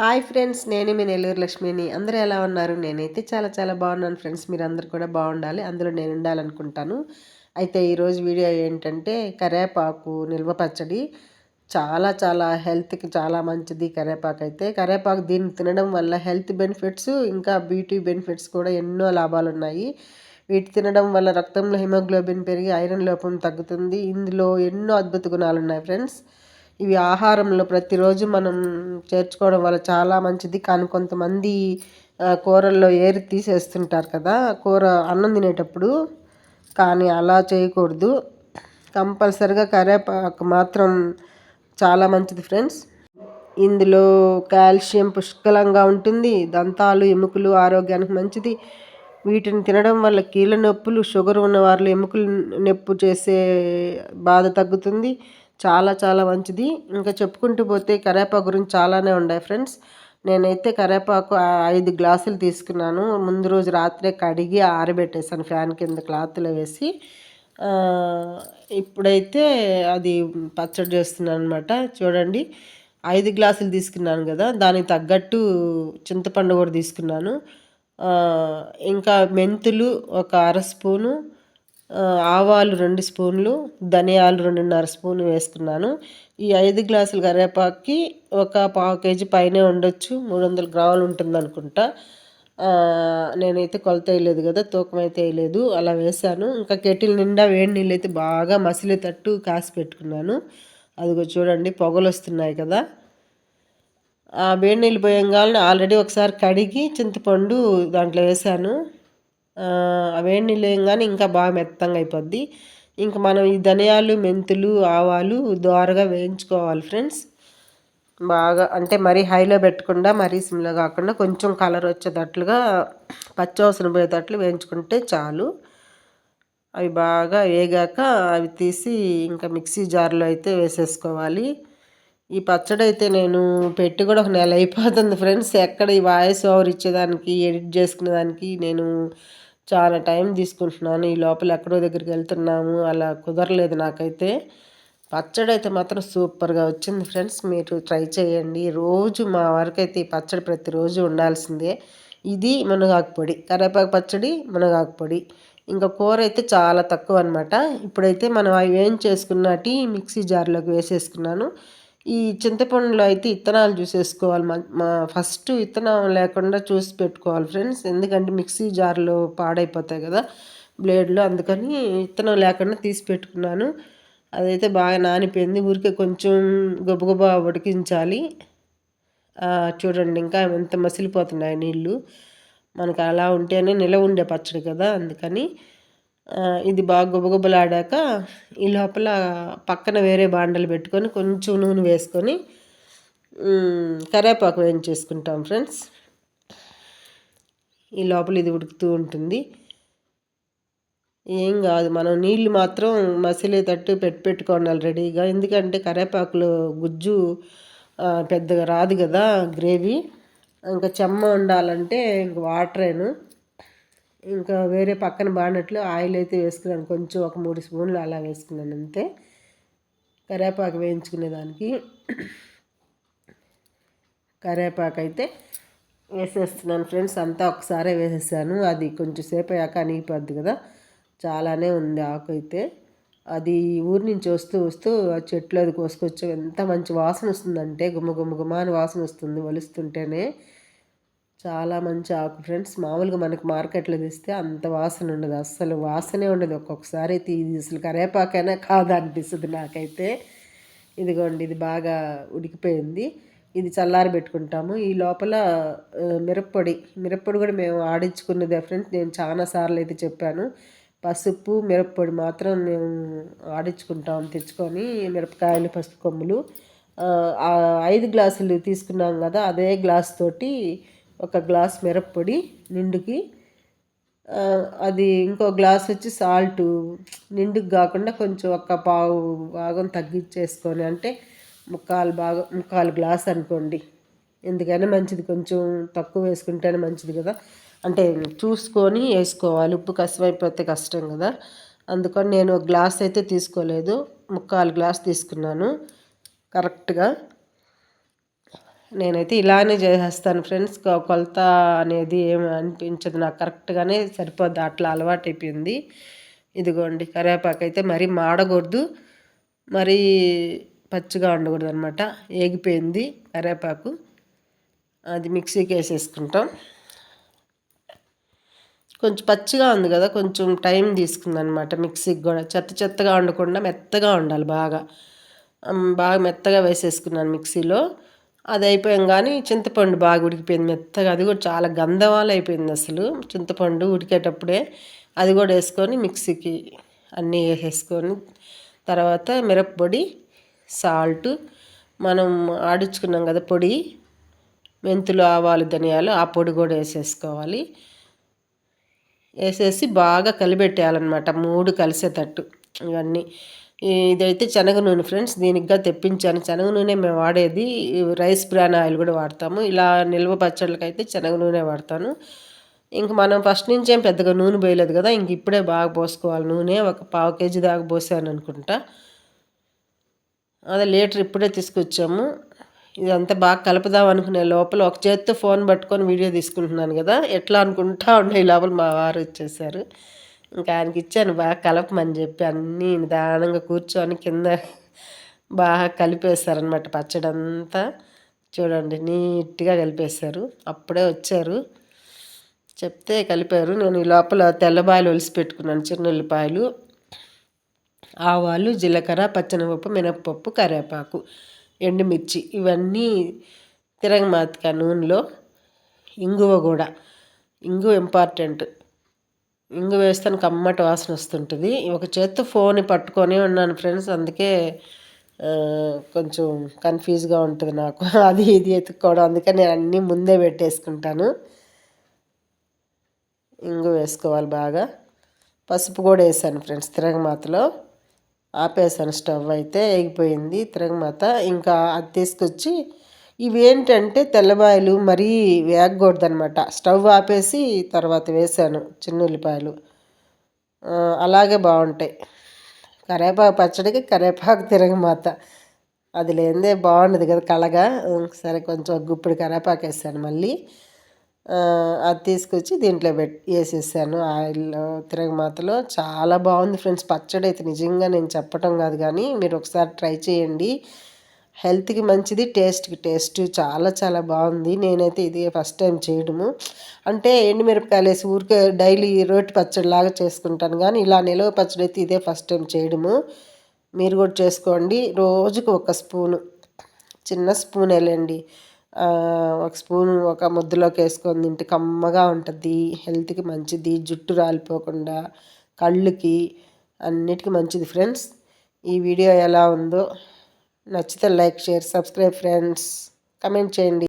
Hi friends నేను మీ నెల్లూరు లక్ష్మిని. అందరూ ఎలా ఉన్నారు? నేనైతే చాలా చాలా బాగున్నాను ఫ్రెండ్స్. మీరు అందరు కూడా బాగుండాలి. అందులో నేను ఉండాలనుకుంటాను. అయితే ఈరోజు వీడియో ఏంటంటే కరేపాకు నిల్వ పచ్చడి. చాలా చాలా హెల్త్కి చాలా మంచిది కరేపాకు అయితే. కరేపాకు దీన్ని తినడం వల్ల హెల్త్ బెనిఫిట్స్ ఇంకా బ్యూటీ బెనిఫిట్స్ కూడా ఎన్నో లాభాలు ఉన్నాయి వీటి తినడం వల్ల రక్తంలో హిమోగ్లోబిన్ పెరిగి ఐరన్ లోపం తగ్గుతుంది. ఇందులో ఎన్నో అద్భుత గుణాలు ఉన్నాయి ఫ్రెండ్స్. ఇవి ఆహారంలో ప్రతిరోజు మనం చేర్చుకోవడం వల్ల చాలా మంచిది. కానీ కొంతమంది కూరల్లో ఏరి తీసేస్తుంటారు కదా కూర అన్నం తినేటప్పుడు. కానీ అలా చేయకూడదు. కంపల్సరిగా కరివేపాకు మాత్రం చాలా మంచిది ఫ్రెండ్స్. ఇందులో కాల్షియం పుష్కలంగా ఉంటుంది. దంతాలు ఎముకలు ఆరోగ్యానికి మంచిది. వీటిని తినడం వల్ల కీళ్ళ నొప్పులు షుగర్ ఉన్న వాళ్ళు ఎముకలు నొప్పు చేసే బాధ తగ్గుతుంది. చాలా చాలా మంచిది. ఇంకా చెప్పుకుంటూ పోతే కరేపాకు గురించి చాలానే ఉన్నాయి ఫ్రెండ్స్. నేనైతే కరేపాకు ఐదు గ్లాసులు తీసుకున్నాను. ముందు రోజు రాత్రే కడిగి ఆరబెట్టేసాను ఫ్యాన్ కింద క్లాత్లో వేసి. ఇప్పుడైతే అది పచ్చడి చేస్తున్నాను అనమాట చూడండి. ఐదు గ్లాసులు తీసుకున్నాను కదా దానికి తగ్గట్టు చింతపండు కూడా తీసుకున్నాను. ఇంకా మెంతులు ఒక అర స్పూను ఆవాలు రెండు స్పూన్లు ధనియాలు రెండున్నర స్పూన్ వేసుకున్నాను. ఈ ఐదు గ్లాసులు కరివేపాకుకి ఒక పావు కేజీ పైనే ఉండొచ్చు మూడు వందల గ్రాములు ఉంటుంది అనుకుంటా నేనైతే కొలత వేయలేదు కదా తూకం అయితే వేయలేదు అలా వేసాను ఇంకా కెటిల్ నిండా వేడి నీళ్ళు అయితే బాగా మసిలేటట్టు కాసి పెట్టుకున్నాను. అదిగో చూడండి పొగలు వస్తున్నాయి కదా. ఆ వేడి నీళ్ళు పోయంగానే ఆల్రెడీ ఒకసారి కడిగి చింతపండు దాంట్లో వేసాను వేడి నీళ్ళు వేయంగానే ఇంకా బాగా మెత్తంగా అయిపోద్ది. ఇంకా మనం ఈ ధనియాలు మెంతులు ఆవాలు దోరగా వేయించుకోవాలి ఫ్రెండ్స్. బాగా అంటే మరీ హైలో పెట్టకుండా మరీ సిమ్లో కాకుండా కొంచెం కలర్ వచ్చేటట్లుగా పచ్చవసరం పోయేటట్లు వేయించుకుంటే చాలు. అవి బాగా వేగాక అవి తీసి ఇంకా మిక్సీ జార్లో అయితే వేసేసుకోవాలి. ఈ పచ్చడి అయితే నేను పెట్టి కూడా ఒక నెల అయిపోతుంది ఫ్రెండ్స్. ఎక్కడ ఈ వాయిస్ ఓవర్ ఇచ్చేదానికి ఎడిట్ చేసుకునే దానికి నేను చాలా టైం తీసుకుంటున్నాను. ఈ లోపల ఎక్కడో దగ్గరికి వెళ్తున్నాము అలా కుదరలేదు నాకైతే. పచ్చడి అయితే మాత్రం సూపర్గా వచ్చింది ఫ్రెండ్స్. మీరు ట్రై చేయండి. రోజు మా వరకు అయితే ఈ పచ్చడి ప్రతిరోజు ఉండాల్సిందే. ఇది మునగాకు పొడి కరివేపాకు పచ్చడి మునగాకు పొడి. ఇంకా కూర అయితే చాలా తక్కువ అనమాట ఇప్పుడైతే మనం అవి ఏం చేసుకున్నటి మిక్సీ జార్లోకి వేసేసుకున్నాను. ఈ చింతపండులో అయితే ఇత్తనాలు చూసేసుకోవాలి. మా ఫస్ట్ విత్తనం లేకుండా చూసి పెట్టుకోవాలి ఫ్రెండ్స్. ఎందుకంటే మిక్సీ జార్లో పాడైపోతాయి కదా బ్లేడ్లో. అందుకని విత్తనం లేకుండా తీసి పెట్టుకున్నాను. అదైతే బాగా నానిపోయింది. ఊరికే కొంచెం గొబ్బగొబ్బ ఉడికించాలి. చూడండి ఇంకా ఎంత మసిలిపోతున్నాయి నీళ్ళు మనకు అలా ఉంటేనే నిలవ ఉండే పచ్చడి కదా. అందుకని ఇది బాగా గుబగుబలాడాక ఈ లోపల పక్కన వేరే బాండలు పెట్టుకొని కొంచెం నూనె వేసుకొని కరేపాకు వేయించేసుకుంటాం ఫ్రెండ్స్. ఈ లోపల ఇది ఉడుకుతూ ఉంటుంది. ఏం కాదు మనం నీళ్ళు మాత్రం మసిలేటట్టు పెట్టి పెట్టుకోండి రెడీగా ఎందుకంటే కరేపాకులో గుజ్జు పెద్దగా రాదు కదా గ్రేవీ. ఇంకా చెమ్మ ఉండాలంటే ఇంక వాటరేను. ఇంకా వేరే పక్కన బాడినట్లు ఆయిల్ అయితే వేసుకున్నాను. కొంచెం ఒక మూడు స్పూన్లు అలా వేసుకున్నాను అంతే. కరేపాకు వేయించుకునే దానికి అయితే వేసేస్తున్నాను ఫ్రెండ్స్. అంతా ఒకసారే వేసేసాను. అది కొంచెం సేపు అయ్యాక అనిగిపోద్ది కదా. చాలానే ఉంది ఆకు అయితే. అది ఊరి నుంచి వస్తూ వస్తూ ఆ చెట్లు అది కోసుకొచ్చి ఎంత మంచి వాసన వస్తుందంటే గుమ్మ గుమ్మ గుమ్మ అని వాసన వస్తుంది వలుస్తుంటేనే చాలా మంచి ఆకు. ఫ్రెండ్స్ మామూలుగా మనకి మార్కెట్లో తెస్తే అంత వాసన ఉండదు. అస్సలు వాసనే ఉండదు. ఒక్కొక్కసారి అయితే అసలు కరేపాకైనా కాదా అనిపిస్తుంది నాకైతే. ఇదిగోండి ఇది బాగా ఉడికిపోయింది. ఇది చల్లారి పెట్టుకుంటాము. ఈ లోపల మిరప్పొడి. మిరప్పొడి కూడా మేము ఆడించుకున్నదే ఫ్రెండ్స్. నేను చాలా సార్లు అయితే చెప్పాను. పసుపు మిరప్పొడి మాత్రం మేము ఆడించుకుంటాం తెచ్చుకొని మిరపకాయలు పసుపు కొమ్ములు. ఐదు గ్లాసులు తీసుకున్నాం కదా అదే గ్లాస్ తోటి ఒక గ్లాస్ మిరప్పొడి నిండుకి అది ఇంకో గ్లాస్ వచ్చి సాల్ట్. నిండుకు కాకుండా కొంచెం ఒక పావు భాగం తగ్గించేసుకొని అంటే ముక్కాలు భాగం ముక్కాలు గ్లాస్ అనుకోండి. ఎందుకైనా మంచిది కొంచెం తక్కువ వేసుకుంటేనే మంచిది కదా. అంటే చూసుకొని వేసుకోవాలి. ఉప్పు కష్టమైపోతే కష్టం కదా. అందుకని నేను గ్లాస్ అయితే తీసుకోలేదు. ముక్కాలు గ్లాస్ తీసుకున్నాను. కరెక్ట్గా నేనైతే ఇలానే చేసేస్తాను ఫ్రెండ్స్. కొలత అనేది ఏమి అనిపించదు. నాకు కరెక్ట్గానే సరిపోద్ది. అట్లా అలవాటు అయిపోయింది. ఇదిగోండి కరివేపాకు అయితే మరీ మాడకూడదు. మరీ పచ్చిగా ఉండకూడదు అనమాట ఏగిపోయింది కరివేపాకు. అది మిక్సీకి వేసేసుకుంటాం. కొంచెం పచ్చిగా ఉంది కదా కొంచెం టైం తీసుకుంది అనమాట మిక్సీకి కూడా. చెత్త చెత్తగా ఉండకుండా మెత్తగా ఉండాలి బాగా. బాగా మెత్తగా వేసేసుకున్నాను మిక్సీలో. అది అయిపోయాం కానీ చింతపండు బాగా ఉడికిపోయింది మెత్తగా. అది కూడా చాలా గంధవాలు అయిపోయింది అసలు. చింతపండు ఉడికేటప్పుడే అది కూడా వేసుకొని మిక్సీకి అన్నీ వేసేసుకొని తర్వాత మిరప్పొడి సాల్ట్ మనం ఆడించుకున్నాం కదా పొడి మెంతులు ఆవాలు ధనియాలు ఆ పొడి కూడా వేసేసుకోవాలి. వేసేసి బాగా కలిపెట్టేయాలన్నమాట. మూడు కలిసేటట్టు ఇవన్నీ. ఇదైతే శనగ నూనె ఫ్రెండ్స్ దీనికిగా తెప్పించాను. శనగ నూనె మేము వాడేది రైస్ బ్రాన్ ఆయిల్ కూడా వాడతాము. ఇలా నిల్వ పచ్చళ్ళకైతే శనగ నూనె వాడతాను. ఇంక మనం ఫస్ట్ నుంచి ఏం పెద్దగా నూనె పోయలేదు కదా ఇంక ఇప్పుడే బాగా పోసుకోవాలి నూనె. ఒక పావు కేజీ దాకా పోసాను అనుకుంటా. అదే లీటర్ ఇప్పుడే తీసుకొచ్చాము. ఇదంతా బాగా కలుపుదాం అనుకునే లోపల ఒక చేత్తో ఫోన్ పట్టుకొని వీడియో తీసుకుంటున్నాను కదా ఎట్లా అనుకుంటా ఉండే లోపల మా వారు వచ్చేసారు. ఇంకా ఆయనకి ఇచ్చాను బాగా కలపమని చెప్పి అన్నీ నిదానంగా కూర్చొని కింద బాగా కలిపేశారనమాట పచ్చడి అంతా చూడండి నీట్గా కలిపేశారు. అప్పుడే వచ్చారు. చెప్తే కలిపారు. నేను ఈ లోపల తెల్లబాయలు ఒలిసి పెట్టుకున్నాను చిన్న ఉల్లిపాయలు ఆవాలు జీలకర్ర పచ్చనపప్పు మినప్పప్పు కరివేపాకు ఎండుమిర్చి. ఇవన్నీ తిరగమాతక నూనెలో. ఇంగువ కూడా. ఇంగువ ఇంపార్టెంట్ ఇంగు వేస్తాను కమ్మటి వాసన వస్తుంటుంది. ఒక చేత్తో ఫోన్ పట్టుకొని ఉన్నాను ఫ్రెండ్స్. అందుకే కొంచెం కన్ఫ్యూజ్గా ఉంటుంది నాకు. అది ఇది ఎత్తుక్కోవడం. అందుకే నేను అన్నీ ముందే పెట్టేసుకుంటాను. ఇంగు వేసుకోవాలి బాగా. పసుపు కూడా వేసాను ఫ్రెండ్స్ తిరగమాతలో. ఆపేసాను స్టవ్ అయితే ఎగిపోయింది తిరగమాత. ఇంకా అది తీసుకొచ్చి ఇవి ఏంటంటే తెల్లబాయలు మరీ వేగకూడదు అనమాట స్టవ్ ఆపేసి తర్వాత వేసాను చిన్న ఉల్లిపాయలు. అలాగే బాగుంటాయి. కరేపాకు పచ్చడికి కరేపాకు తిరగమాత అది లేదే బాగుండదు కదా కలగా. సరే కొంచెం గుప్పుడు కరేపాకు వేసాను మళ్ళీ. అది తీసుకొచ్చి దీంట్లో పెట్టి వేసేసాను ఆయిల్ తిరగమాతలో చాలా బాగుంది ఫ్రెండ్స్. పచ్చడి అయితే నిజంగా నేను చెప్పటం కాదు కానీ మీరు ఒకసారి ట్రై చేయండి. హెల్త్కి మంచిది టేస్ట్కి టేస్ట్. చాలా చాలా బాగుంది. నేనైతే ఇది ఫస్ట్ టైం చేయడము. అంటే ఎండుమిరపకాయలు వేసి ఊరికే డైలీ రోటి పచ్చడి లాగా చేసుకుంటాను కానీ ఇలా నిలవ పచ్చడి అయితే ఇదే ఫస్ట్ టైం చేయడము. మీరు కూడా చేసుకోండి. రోజుకు ఒక స్పూను. చిన్న స్పూన్ వెళ్ళండి ఒక స్పూన్ ఒక ముద్దలోకి వేసుకొని తింటే కమ్మగా ఉంటుంది. హెల్త్కి మంచిది. జుట్టు రాలిపోకుండా కళ్ళుకి అన్నిటికీ మంచిది. ఫ్రెండ్స్ ఈ వీడియో ఎలా ఉందో నచ్చితే like share subscribe friends. Comment చేయండి.